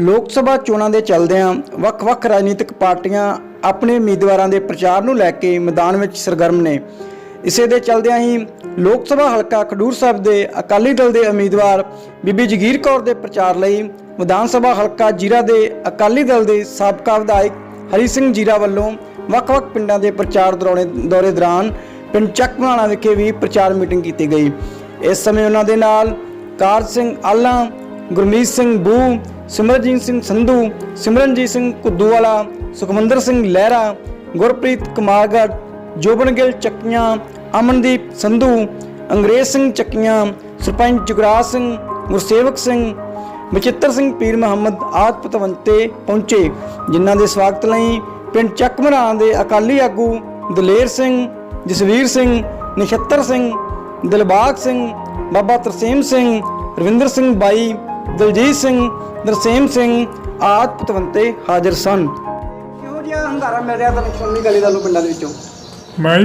ਲੋਕ ਸਭਾ ਚੋਣਾਂ ਦੇ ਚੱਲਦਿਆਂ ਵੱਖ-ਵੱਖ ਰਾਜਨੀਤਿਕ ਪਾਰਟੀਆਂ ਆਪਣੇ ਉਮੀਦਵਾਰਾਂ ਦੇ ਪ੍ਰਚਾਰ ਨੂੰ ਲੈ ਕੇ ਮੈਦਾਨ ਵਿੱਚ ਸਰਗਰਮ ਨੇ। ਇਸੇ ਦੇ ਚੱਲਦਿਆਂ ਹੀ ਲੋਕ ਸਭਾ ਹਲਕਾ ਖਡੂਰ ਸਾਹਿਬ ਦੇ ਅਕਾਲੀ ਦਲ ਦੇ ਉਮੀਦਵਾਰ ਬੀਬੀ ਜਗੀਰ ਕੌਰ ਦੇ ਪ੍ਰਚਾਰ ਲਈ ਵਿਧਾਨ ਸਭਾ ਹਲਕਾ ਜੀਰਾ ਦੇ ਅਕਾਲੀ ਦਲ ਦੇ ਸਾਬਕਾ ਵਿਧਾਇਕ ਹਰੀ ਸਿੰਘ ਜੀਰਾ ਵੱਲੋਂ ਵੱਖ-ਵੱਖ ਪਿੰਡਾਂ ਦੇ ਪ੍ਰਚਾਰ ਦੌਰੇ ਦੌਰੇ ਦੌਰਾਨ ਪਿੰਡ ਚੱਕ ਵਿਖੇ ਵੀ ਪ੍ਰਚਾਰ ਮੀਟਿੰਗ ਕੀਤੀ ਗਈ। ਇਸ ਸਮੇਂ ਉਹਨਾਂ ਦੇ ਨਾਲ ਕਾਰ ਸਿੰਘ ਆਲਾ, ਗੁਰਮੀਤ ਸਿੰਘ ਬੂ ਸਿਮਰਜੀਤ ਸਿੰਘ ਸੰਧੂ, ਸਿਮਰਨਜੀਤ ਸਿੰਘ ਕੁੱਦੂਵਾਲਾ ਸੁਖਮੰਦਰ ਸਿੰਘ ਲਹਿਰਾ, ਗੁਰਪ੍ਰੀਤ ਕੁਮਾਰਗੜ ਜੋਬਨਗਿਲ ਚੱਕੀਆਂ, ਅਮਨਦੀਪ ਸੰਧੂ, ਅੰਗਰੇਜ਼ ਸਿੰਘ ਚੱਕੀਆਂ, ਸਰਪੰਚ ਜੁਗਰਾਜ ਸਿੰਘ, ਗੁਰਸੇਵਕ ਸਿੰਘ ਬਚਿੱਤਰ ਸਿੰਘ ਪੀਰ ਮੁਹੰਮਦ ਆਦ ਪਤਵੰਤੇ ਪਹੁੰਚੇ, ਜਿਨ੍ਹਾਂ ਦੇ ਸਵਾਗਤ ਲਈ ਪਿੰਡ ਚੱਕਮਰਾਂ ਦੇ ਅਕਾਲੀ ਆਗੂ ਦਲੇਰ ਸਿੰਘ, ਜਸਵੀਰ ਸਿੰਘ, ਨਛੱਤਰ ਸਿੰਘ, ਦਿਲਬਾਗ ਸਿੰਘ, ਬਾਬਾ ਤਰਸੇਮ ਸਿੰਘ, ਰਵਿੰਦਰ ਸਿੰਘ ਬਾਈ ਦਲਜੀਤ ਸਿੰਘ ਦਰਸੇਮ ਸਿੰਘ ਆਦ ਪਤਵੰਤੇ ਹਾਜ਼ਰ ਸਨ। ਕਿਹੋ ਜਿਹਾ ਹੰਗਾਰਾ ਮਿਲ ਰਿਹਾ ਤੁਹਾਨੂੰ ਸ਼੍ਰੋਮਣੀ ਅਕਾਲੀ ਦਲ ਨੂੰ ਪਿੰਡਾਂ ਦੇ ਵਿੱਚੋਂ? ਮੈਂ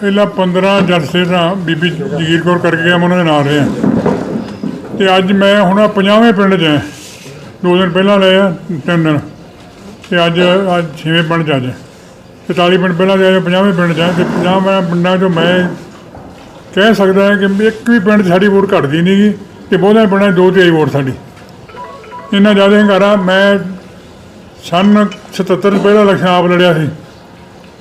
ਪਹਿਲਾਂ 15 ਜਲਸੇ ਦਾ ਬੀਬੀ ਜਗੀਰ ਕੌਰ ਕਰਕੇ ਗਿਆ ਮੈਂ ਉਹਨਾਂ ਦੇ ਨਾਲ ਰਿਹਾ। ਤੇ ਅੱਜ ਮੈਂ ਹੁਣ 50ਵੇਂ ਪਿੰਡ 'ਚ ਹਾਂ। ਦੋ ਦਿਨ ਪਹਿਲਾਂ ਲਏ ਆ ਤਿੰਨ ਦਿਨ। ਤੇ ਅੱਜ ਅੱਜ 6ਵੇਂ ਪਿੰਡ 'ਚ ਅੱਜ। 44 ਪਿੰਡ ਪਹਿਲਾਂ ਦੇ 50ਵੇਂ ਪਿੰਡ 'ਚ ਤੇ 50 ਮੈਂ ਪਿੰਡਾਂ 'ਚੋਂ ਮੈਂ ਕਹਿ ਸਕਦਾ ਹਾਂ ਕਿ ਇੱਕ ਵੀ ਪਿੰਡ ਸਾਡੀ ਵੋਟ ਘਟਦੀ ਨਹੀਂ ਗੀ। ਤੇ ਬਹੁਤਾ ਪਿੰਡਾਂ ਦੋ ਤੇ ਵੋਟ ਸਾਡੀ। ਇੰਨਾ ਜ਼ਿਆਦਾ ਹੰਗਾਰਾ, ਮੈਂ ਸੰਨ 77 ਤੋਂ ਪਹਿਲਾਂ ਇਲੈਕਸ਼ਨ ਆਪ ਲੜਿਆ ਸੀ।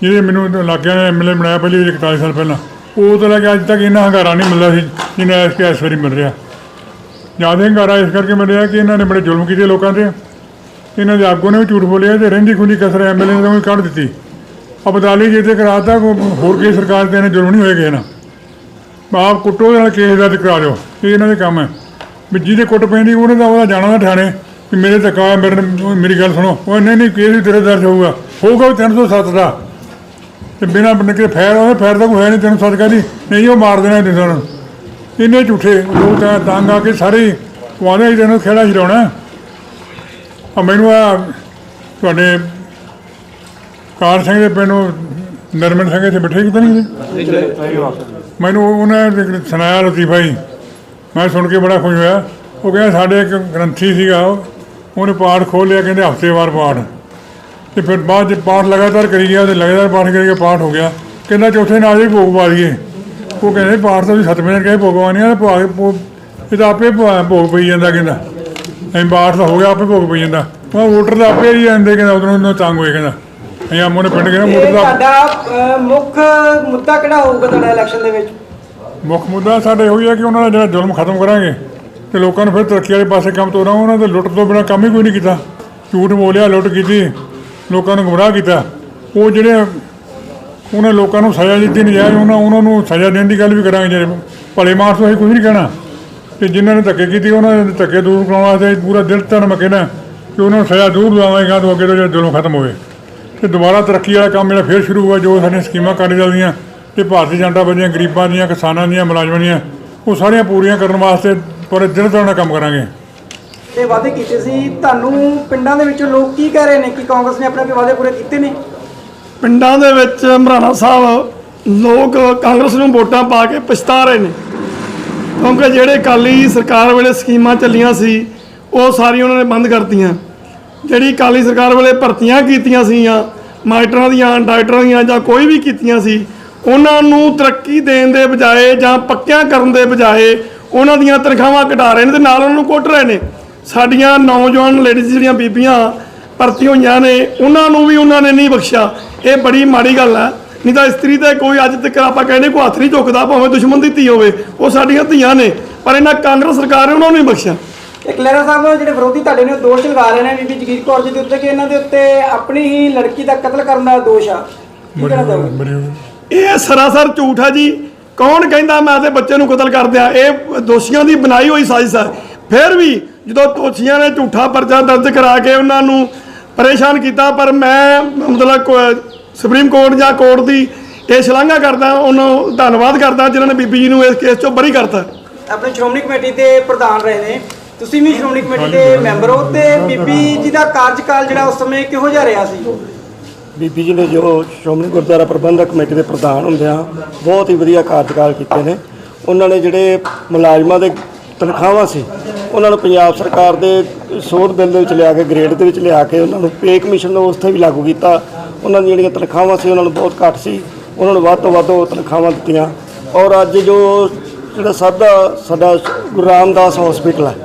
ਜਿਹਦੇ ਮੈਨੂੰ ਇਲਾਕਿਆਂ ਨੇ ਐਮਐਲਏ ਬਣਾਇਆ ਪਹਿਲੀ ਵਾਰੀ 41 ਸਾਲ ਪਹਿਲਾਂ। ਉਹ ਤੋਂ ਲੈ ਕੇ ਅੱਜ ਤੱਕ ਇੰਨਾ ਹੰਗਾਰਾ ਨਹੀਂ ਮਿਲਦਾ ਸੀ, ਜਿੰਨਾ ਇਸ ਇਸ ਵਾਰੀ ਮਿਲ ਰਿਹਾ। ਜ਼ਿਆਦਾ ਹੰਗਾਰਾ ਇਸ ਕਰਕੇ ਮਿਲ ਰਿਹਾ ਕਿ ਇਹਨਾਂ ਨੇ ਬੜੇ ਜ਼ੁਲਮ ਕੀਤੇ ਲੋਕਾਂ ਤੇ। ਇਹਨਾਂ ਦੇ ਆਗੂ ਨੇ ਵੀ ਝੂਠ ਬੋਲਿਆ, ਤੇ ਰਹਿੰਦੀ ਖੁੰਦੀ ਕਸਰ ਐਮਐਲਏ ਨੇ ਤਾਂ ਉਹੀ ਕੱਢ ਦਿੱਤੀ। ਅਬਦਾਲੀ ਜੇ ਤੇ ਕਰਾਤਾ ਕੋਈ ਹੋਰ ਕੀ ਸਰਕਾਰ ਤੇ ਇਹਨੇ ਜ਼ੁਲਮ ਨਹੀਂ ਹੋਏ ਕਿਸੇ ਨਾਲ। ਆਪ ਕੁੱਟੋ ਦੇ ਨਾਲ ਕੇਸ ਦਰਜ ਕਰਾ ਦਿਓ ਇਹ ਇਹਨਾਂ ਦੇ ਕੰਮ ਹੈ। ਵੀ ਜਿਹਦੇ ਕੁੱਟ ਪੈਂਦੀ ਉਹਨੇ ਤਾਂ ਉਹਦਾ ਜਾਣਾ ਨਾ ਠਾਣੇ ਕਿ ਮੇਰੇ ਧੱਕਾ ਹੋਇਆ, ਮੇਰੇ ਮੇਰੀ ਗੱਲ ਸੁਣੋ। ਉਹ ਨਹੀਂ ਨਹੀਂ ਕੇਸ ਵੀ ਤੇਰੇ ਦਰਜ ਹੋਊਗਾ। ਹੋਊਗਾ ਵੀ 307 ਦਾ। ਤੇ ਬਿਨਾਂ ਨਿਕਲੇ ਫੈਰ ਉਹਦੇ ਫੈਰ ਤਾਂ ਕੋਈ ਹੈ ਨਹੀਂ ਤੈਨੂੰ ਸਦਕਾ ਦੀ ਨਹੀਂ ਉਹ ਮਾਰ ਦੇਣਾ ਦਿਸਾਂ ਨੂੰ ਇਹਨੇ ਝੂਠੇ ਲੋਕ ਤਾਂ ਤੰਗ ਆ ਕੇ ਸਾਰੇ ਵਾਦੇ ਹੀ ਤੈਨੂੰ ਖੇੜਾ ਛਡਾਉਣਾ ਆ ਮੈਨੂੰ ਆ ਤੁਹਾਡੇ ਕਾਰ ਸਿੰਘ ਦੇ ਪਿੰਡੋਂ ਨਰਮਨ ਸਿੰਘ ਇੱਥੇ ਬੈਠੇ ਕਿਤੇ ਨਹੀਂ। ਮੈਨੂੰ ਉਹਨੇ ਸੁਣਾਇਆ ਲਤੀਫਾ ਜੀ ਮੈਂ ਸੁਣ ਕੇ ਬੜਾ ਖੁਸ਼ ਹੋਇਆ। ਉਹ ਕਹਿੰਦਾ ਸਾਡੇ ਇੱਕ ਗ੍ਰੰਥੀ ਸੀਗਾ ਉਹਨੇ ਪਾਠ ਖੋਲ੍ਹ ਲਿਆ, ਕਹਿੰਦੇ ਹਫ਼ਤੇਵਾਰ ਪਾਠ। ਤੇ ਫਿਰ ਬਾਅਦ ਚ ਪਾਠ ਲਗਾਤਾਰ ਕਰੀ ਗਿਆ, ਤੇ ਲਗਾਤਾਰ ਪਾਠ ਕਰੀ ਗਿਆ ਪਾਠ ਹੋ ਗਿਆ। ਕਹਿੰਦਾ ਚੌਥੇ ਨਾਲ ਹੀ ਭੋਗ ਪਾ ਲਈਏ ਉਹ ਕਹਿੰਦੇ ਪਾਠ ਤਾਂ ਵੀ ਸੱਤਵੇਂ ਦਿਨ ਕਹੇ ਭੋਗ ਪਾਣੀ ਆ ਤੇ ਇਹ ਤਾਂ ਆਪੇ ਭੋ- ਭੋਗ ਪਈ ਜਾਂਦਾ ਕਹਿੰਦਾ। ਐਂ ਪਾਠ ਤਾਂ ਹੋ ਗਿਆ, ਆਪੇ ਭੋਗ ਪਈ ਜਾਂਦਾ। ਉਹ ਵੋਟਰ ਦਾ ਆਪੇ ਹੀ ਜਾਂਦੇ, ਕਹਿੰਦਾ ਉਦੋਂ ਨੂੰ ਤੰਗ ਹੋਏ, ਕਹਿੰਦਾ। ਐਂ ਆਮੋ ਨੇ ਪਿੰਡ ਇਹ ਵੋਟਰ ਦਾ ਤੁਹਾਡਾ ਮੁੱਖ ਮੁੱਦਾ ਕਿਹੜਾ ਹੋਊਗਾ ਤੁਹਾਡਾ ਇਲੈਕਸ਼ਨ ਦੇ ਵਿੱਚ? ਮੁੱਖ ਮੁੱਦਾ ਸਾਡਾ ਇਹੋ ਹੀ ਹੈ ਕਿ ਉਹਨਾਂ ਦਾ ਜਿਹੜਾ ਜ਼ੁਲਮ ਖਤਮ ਕਰਾਂਗੇ ਤੇ ਲੋਕਾਂ ਨੂੰ ਫਿਰ ਤਰੱਕੀ ਵਾਲੇ ਪਾਸੇ ਕੰਮ ਤੋਰਾਂ ਉਹਨਾਂ ਦੇ ਲੁੱਟ ਤੋਂ ਬਿਨਾਂ ਕੰਮ ਹੀ ਕੋਈ ਨਹੀਂ ਕੀਤਾ। ਝੂਠ ਬੋਲਿਆ ਲੁੱਟ ਕੀਤੀ ਲੋਕਾਂ ਨੂੰ ਗੁੰਮਰਾਹ ਕੀਤਾ। ਉਹ ਜਿਹੜੇ ਉਹਨਾਂ ਲੋਕਾਂ ਨੂੰ ਸਜ਼ਾ ਦਿੱਤੀ ਨਜਾਇਜ਼ ਉਹਨਾਂ ਉਹਨਾਂ ਨੂੰ ਸਜ਼ਾ ਦੇਣ ਦੀ ਗੱਲ ਵੀ ਕਰਾਂਗੇ ਜਿਹੜੇ ਭਲੇ ਮਾਨਸ ਤੋਂ ਅਸੀਂ ਕੁਝ ਨਹੀਂ ਕਹਿਣਾ। ਤੇ ਜਿਨ੍ਹਾਂ ਨੇ ਧੱਕੇ ਕੀਤੀ ਉਹਨਾਂ ਦੇ ਧੱਕੇ ਦੂਰ ਕਰਾਉਣ ਵਾਸਤੇ ਪੂਰਾ ਦਿਲ ਧਨ ਮੈਂ ਕਹਿਣਾ ਕਿ ਉਹਨਾਂ ਨੂੰ ਸਜ਼ਾ ਦੂਰ ਦਵਾਵਾਂਗਾ ਤੋਂ ਅੱਗੇ ਤੋਂ ਜਿਹੜਾ ਜ਼ੁਲਮ ਖਤਮ ਹੋਵੇ। ਤੇ ਦੁਬਾਰਾ ਤਰੱਕੀ ਵਾਲਾ ਕੰਮ ਜਿਹੜਾ ਫੇਰ ਸ਼ੁਰੂ ਹੋਇਆ ਜੋ ਸਾਡੀਆਂ ਸਕੀਮਾਂ ਕਾਰਜ ਚੱਲਦੀਆਂ ਤੇ ਭਾਰਤੀ ਜਨਤਾ ਪਾਰਟੀ ਗਰੀਬਾਂ ਦੀਆਂ ਕਿਸਾਨਾਂ ਦੀਆਂ ਮੁਲਾਜ਼ਮਾਂ ਦੀਆਂ ਉਹ ਸਾਰੀਆਂ ਪੂਰੀਆਂ ਕਰਨ ਵਾਸਤੇ ਪੂਰੇ ਦਿਲ ਤੋਂ ਨਾਲ ਕੰਮ ਕਰਾਂਗੇ। ਤੇ ਵਾਅਦੇ ਕੀਤੇ ਸੀ। ਤੁਹਾਨੂੰ ਪਿੰਡਾਂ ਦੇ ਵਿੱਚੋਂ ਲੋਕ ਕੀ ਕਹਿ ਰਹੇ ਨੇ ਕਿ ਕਾਂਗਰਸ ਨੇ ਆਪਣੇ ਆਪਣੇ ਵਾਅਦੇ ਪੂਰੇ ਕੀਤੇ ਨੇ? ਪਿੰਡਾਂ ਦੇ ਵਿੱਚ ਮਰਾਣਾ ਸਾਹਿਬ ਲੋਕ ਕਾਂਗਰਸ ਨੂੰ ਵੋਟਾਂ ਪਾ ਕੇ ਪਛਤਾ ਰਹੇ ਨੇ। ਕਿਉਂਕਿ ਜਿਹੜੇ ਅਕਾਲੀ ਸਰਕਾਰ ਵੇਲੇ ਸਕੀਮਾਂ ਚੱਲੀਆਂ ਸੀ ਉਹ ਸਾਰੀਆਂ ਉਹਨਾਂ ਨੇ ਬੰਦ ਕਰਤੀਆਂ। ਜਿਹੜੀ ਅਕਾਲੀ ਸਰਕਾਰ ਵੇਲੇ ਭਰਤੀਆਂ ਕੀਤੀਆਂ ਸੀਆਂ ਮਾਸਟਰਾਂ ਦੀਆਂ, ਡਾਕਟਰਾਂ ਦੀਆਂ ਜਾਂ ਕੋਈ ਵੀ ਕੀਤੀਆਂ ਸੀ, ਉਹਨਾਂ ਨੂੰ ਤਰੱਕੀ ਦੇਣ ਦੇ ਬਜਾਏ ਜਾਂ ਪੱਕਿਆਂ ਕਰਨ ਦੇ ਬਜਾਏ ਉਹਨਾਂ ਦੀਆਂ ਤਨਖਾਹਾਂ ਘਟਾ ਰਹੇ ਨੇ ਤੇ ਨਾਲ ਉਹਨਾਂ ਨੂੰ ਕੁੱਟ ਰਹੇ ਨੇ। ਸਾਡੀਆਂ ਨੌਜਵਾਨ ਲੇਡੀਜ਼ ਜਿਹੜੀਆਂ ਬੀਬੀਆਂ ਭਰਤੀ ਹੋਈਆਂ ਨੇ, ਉਹਨਾਂ ਨੂੰ ਵੀ ਉਹਨਾਂ ਨੇ ਨਹੀਂ ਬਖਸ਼ਿਆ। ਇਹ ਬੜੀ ਮਾੜੀ ਗੱਲ ਹੈ ਨਹੀਂ ਤਾਂ ਇਸਤਰੀ ਤੇ ਕੋਈ ਅੱਜ ਤੱਕ ਆਪਾਂ ਕਹਿੰਦੇ ਕੋਈ ਹੱਥ ਨਹੀਂ ਚੁੱਕਦਾ, ਭਾਵੇਂ ਦੁਸ਼ਮਣ ਦੀ ਧੀ ਹੋਵੇ, ਉਹ ਸਾਡੀਆਂ ਧੀਆਂ ਨੇ, ਪਰ ਇਹਨਾਂ ਕਾਂਗਰਸ ਸਰਕਾਰ ਨੇ ਉਹਨਾਂ ਨੂੰ ਨਹੀਂ ਬਖਸ਼ਿਆ। ਇੱਕ ਲਹਿਰਾ ਸਾਹਿਬ ਜਿਹੜੇ ਵਿਰੋਧੀ ਤੁਹਾਡੇ ਨੇ ਦੋਸ਼ ਲਗਾ ਰਹੇ ਨੇ ਬੀਬੀ ਜਗੀਰ ਕੌਰ ਜੀ ਦੇ ਉੱਤੇ ਕਿ ਇਹਨਾਂ ਦੇ ਉੱਤੇ ਆਪਣੀ ਹੀ ਲੜਕੀ ਦਾ ਕਤਲ ਕਰਨ ਦਾ ਦੋਸ਼ ਆ। ਕੀ ਕਹਿਣਾ ਚਾਹੋਗੇ? ਬੜੀ ਇਹ ਸਰਾਸਰ ਝੂਠ ਹੈ ਜੀ। ਕੌਣ ਕਹਿੰਦਾ ਮੈਂ ਤੇ ਬੱਚੇ ਨੂੰ ਕਤਲ ਕਰ ਦਿਆਂ? ਇਹ ਦੋਸ਼ੀਆਂ ਦੀ ਬਣਾਈ ਹੋਈ ਸਾਜ਼ਿਸ਼ ਹੈ ਫਿਰ ਵੀ ਜਦੋਂ ਦੋਸ਼ੀਆਂ ਨੇ ਝੂਠਾ ਪਰਚਾ ਦਰਜ ਕਰਾ ਕੇ ਉਹਨਾਂ ਨੂੰ ਪਰੇਸ਼ਾਨ ਕੀਤਾ ਪਰ ਮੈਂ ਮਤਲਬ ਕੋ- ਸੁਪਰੀਮ ਕੋਰਟ ਜਾਂ ਕੋਰਟ ਦੀ ਇਹ ਸ਼ਲਾਘਾ ਕਰਦਾ ਉਹਨਾਂ ਨੂੰ ਧੰਨਵਾਦ ਕਰਦਾ ਜਿਨ੍ਹਾਂ ਨੇ ਬੀਬੀ ਜੀ ਨੂੰ ਇਸ ਕੇਸ ਚੋਂ ਬਰੀ ਕਰਤਾ। ਆਪਣੇ ਸ਼੍ਰੋਮਣੀ ਕਮੇਟੀ ਦੇ ਪ੍ਰਧਾਨ ਰਹੇ ਨੇ। ਤੁਸੀਂ ਵੀ ਸ਼੍ਰੋਮਣੀ ਕਮੇਟੀ ਦੇ ਮੈਂਬਰ ਹੋ ਤੇ ਬੀਬੀ ਜੀ ਦਾ ਕਾਰਜਕਾਲ ਜਿਹੜਾ ਉਸ ਸਮੇਂ ਕਿਹੋ ਜਿਹਾ ਰਿਹਾ ਸੀ? ਬੀਬੀ ਜੀ ਨੇ ਜੋ ਸ਼੍ਰੋਮਣੀ ਗੁਰਦੁਆਰਾ ਪ੍ਰਬੰਧਕ ਕਮੇਟੀ ਦੇ ਪ੍ਰਧਾਨ ਹੁੰਦੇ ਆ ਬਹੁਤ ਹੀ ਵਧੀਆ ਕਾਰਜਕਾਲ ਕੀਤੇ ਨੇ। ਉਹਨਾਂ ਨੇ ਜਿਹੜੇ ਮੁਲਾਜ਼ਮਾਂ ਦੇ ਤਨਖਾਹਾਂ ਸੀ ਉਹਨਾਂ ਨੂੰ ਪੰਜਾਬ ਸਰਕਾਰ ਦੇ ਸੋਧ ਬਿੱਲ ਦੇ ਵਿੱਚ ਲਿਆ ਕੇ ਗ੍ਰੇਡ ਦੇ ਵਿੱਚ ਲਿਆ ਕੇ ਉਹਨਾਂ ਨੂੰ ਪੇ ਕਮਿਸ਼ਨ ਨੂੰ ਉੱਥੇ ਵੀ ਲਾਗੂ ਕੀਤਾ। ਉਹਨਾਂ ਦੀਆਂ ਜਿਹੜੀਆਂ ਤਨਖਾਹਾਂ ਸੀ ਉਹਨਾਂ ਨੂੰ ਬਹੁਤ ਘੱਟ ਸੀ ਉਹਨਾਂ ਨੂੰ ਵੱਧ ਤੋਂ ਵੱਧ ਤਨਖਾਹਾਂ ਦਿੱਤੀਆਂ। ਔਰ ਅੱਜ ਜੋ ਜਿਹੜਾ ਸਾਡਾ ਸਾਡਾ ਗੁਰੂ ਰਾਮਦਾਸ ਹਸਪੀਟਲ ਹੈ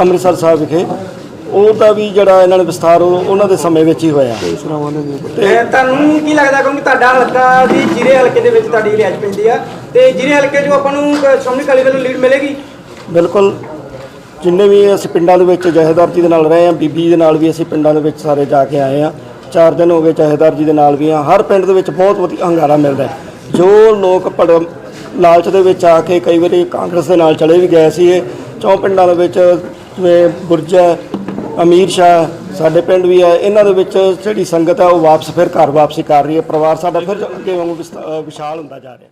ਅੰਮ੍ਰਿਤਸਰ ਸਾਹਿਬ ਵਿਖੇ ਉਹਦਾ ਵੀ ਜਿਹੜਾ ਇਹਨਾਂ ਨੇ ਵਿਸਥਾਰ ਉਹ- ਉਹਨਾਂ ਦੇ ਸਮੇਂ ਵਿੱਚ ਹੀ ਹੋਇਆ। ਤੇ ਤੁਹਾਨੂੰ ਕੀ ਲੱਗਦਾ ਕਿਉਂਕਿ ਤੁਹਾਡਾ ਹਲਕਾ ਵੀ ਜ਼ਿਲ੍ਹੇ ਹਲਕੇ ਦੇ ਵਿੱਚ ਤੁਹਾਡੀ ਰਿਆਜ ਪੈਂਦੀ ਆ। ਤੇ ਜ਼ਿਲ੍ਹੇ ਹਲਕੇ 'ਚੋਂ ਆਪਾਂ ਨੂੰ ਕ- ਸ਼੍ਰੋਮਣੀ ਅਕਾਲੀ ਵੱਲੋਂ ਲੀਡ ਮਿਲੇਗੀ? ਬਿਲਕੁਲ ਜਿੰਨੇ ਵੀ ਅਸੀਂ ਪਿੰਡਾਂ ਦੇ ਵਿੱਚ ਜਹੇਦਾਰ ਜੀ ਦੇ ਨਾਲ ਰਹੇ ਹਾਂ ਬੀਬੀ ਦੇ ਨਾਲ ਵੀ ਅਸੀਂ ਪਿੰਡਾਂ ਦੇ ਵਿੱਚ ਸਾਰੇ ਜਾ ਕੇ ਆਏ ਹਾਂ ਚਾਰ ਦਿਨ ਹੋ ਗਏ ਜਹੇਦਾਰ ਜੀ ਦੇ ਨਾਲ ਵੀ ਹਾਂ ਹਰ ਪਿੰਡ ਦੇ ਵਿੱਚ ਬਹੁਤ ਵਧੀਆ ਹੰਗਾਰਾ ਮਿਲਦਾ ਹੈ। ਜੋ ਲੋਕ ਪੜ ਲਾਲਚ ਦੇ ਵਿੱਚ ਆ ਕੇ ਕਈ ਵਾਰੀ ਕਾਂਗਰਸ ਦੇ ਨਾਲ ਚਲੇ ਵੀ ਗਏ ਸੀ ਇਹ ਚੌਂ ਪਿੰਡਾਂ ਦੇ ਵਿੱਚ ਜਿਵੇਂ ਬੁਰਜ ਅਮੀਰ ਸ਼ਾਹ ਸਾਡੇ ਪਿੰਡ ਵੀ ਹੈ ਇਹਨਾਂ ਦੇ ਵਿੱਚ ਜਿਹੜੀ ਸੰਗਤ ਹੈ ਉਹ ਵਾਪਸ ਫਿਰ ਘਰ ਵਾਪਸੀ ਕਰ ਰਹੀ ਹੈ ਪਰਿਵਾਰ ਸਾਡਾ ਫਿਰ ਅੱਗੇ ਵਾਂਗੂ ਵਿਸਥਾ- ਅ, ਵਿਸ਼ਾਲ ਹੁੰਦਾ ਜਾ ਰਿਹਾ।